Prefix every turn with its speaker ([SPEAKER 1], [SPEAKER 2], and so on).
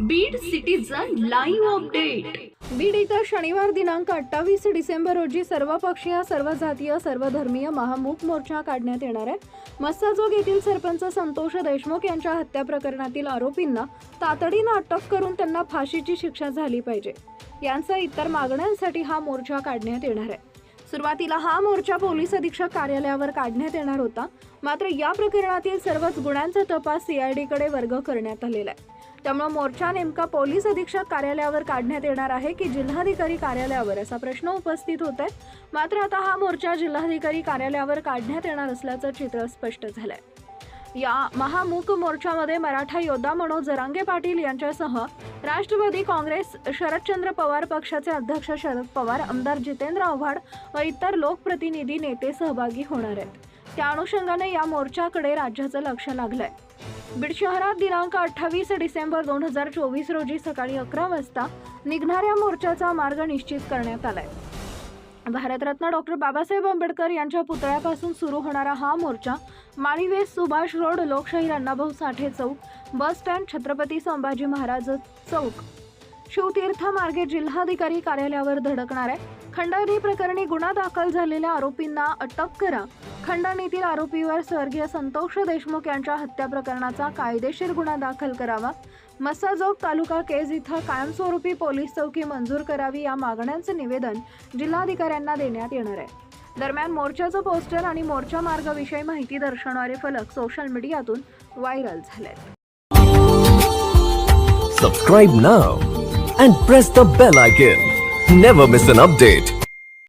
[SPEAKER 1] Beed citizen live update
[SPEAKER 2] Beed इथं शनिवार दिनांक अठ्ठावीस डिसेंबर रोजी सर्वपक्षीय सर्वजातीय सर्वधर्मीय महामूक मोर्चा काढण्यात येणार आहे. मस्साजोग येथील सरपंच संतोष देशमुख यांच्या हत्या प्रकरणातील आरोपींना तातडीनं अटक करून त्यांना फाशीची शिक्षा झाली पाहिजे. यांचा इतर मागण्यांसाठी हा मोर्चा काढण्यात येणार आहे. सुरुवातीला हा मोर्चा पोलीस अधीक्षक कार्यालयावर काढण्यात येणार होता. मात्र या प्रकरणातील सर्वच गुन्ह्यांचा तपास सीआयडीकडे वर्ग करण्यात आलेला आहे. त्यामुळे मोर्चा नेमका पोलीस अधीक्षक कार्यालयावर काढण्यात येणार आहे की जिल्हाधिकारी कार्यालयावर? असा प्रश्न उपस्थित होत आहे मात्र आता हा मोर्चा जिल्हाधिकारी कार्यालयावर काढण्यात येणार असल्याचं चित्र स्पष्ट झालंय. या महामूक मोर्चामध्ये मराठा योद्धा मनोज जरांगे पाटील यांच्यासह राष्ट्रवादी काँग्रेस शरदचंद्र पवार पक्षाचे अध्यक्ष शरद पवार आमदार जितेंद्र आव्हाड व इतर लोकप्रतिनिधी नेते सहभागी होणार आहेत. त्या अनुषंगाने या मोर्चाकडे राज्याचं लक्ष लागलंय. बीड शहरात दिनांक अठ्ठावीस डिसेंबर दोन हजार चोवीस रोजी सकाळी अकरा वाजता निघणाऱ्या मोर्चाचा मार्ग निश्चित करण्यात आलाय. भारतरत्न डॉक्टर बाबासाहेब आंबेडकर यांच्या पुतळ्यापासून सुरू होणारा हा मोर्चा माळीवेस सुभाष रोड लोकशाहीर अण्णाभाऊ साठे चौक बस स्टँड छत्रपती संभाजी महाराज चौक शिवतीर्थ मार्गे जिल्हाधिकारी कार्यालयावर धडकणार आहे. खंडणी प्रकरणी गुन्हा दाखल झालेल्या आरोपींना अटक करा. खंडणीतील आरोपीवर स्वर्गीय संतोष देशमुख यांच्या हत्या प्रकरणाचा कायदेशीर गुन्हा दाखल करावा. मस्साजोग तालुका केज इथं कायमस्वरूपी पोलीस चौकी मंजूर करावी या मागण्यांचं निवेदन जिल्हाधिकाऱ्यांना देण्यात येणार आहे. दरम्यान मोर्चाचं पोस्टर आणि मोर्चा मार्गाविषयी माहिती दर्शवणारे फलक सोशल मीडियातून व्हायरल झाले
[SPEAKER 3] subscribe now and press the bell icon never miss an update